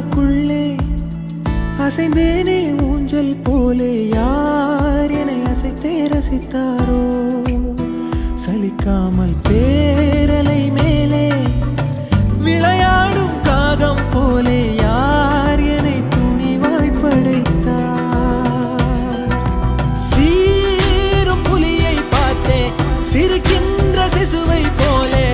தனக்குள்ளே அசைந்தேனே ஊஞ்சல் போலே யார் என்னை அசைத்தே ரசித்தாரோ? சலிக்காமல் பேரலை மேலே விளையாடும் காகம் போலே யார் என்னை துணிவாய் படைத்தார்? சீரும் புலியை பார்த்தேன் சிரிக்கின்ற சிசுவை போலே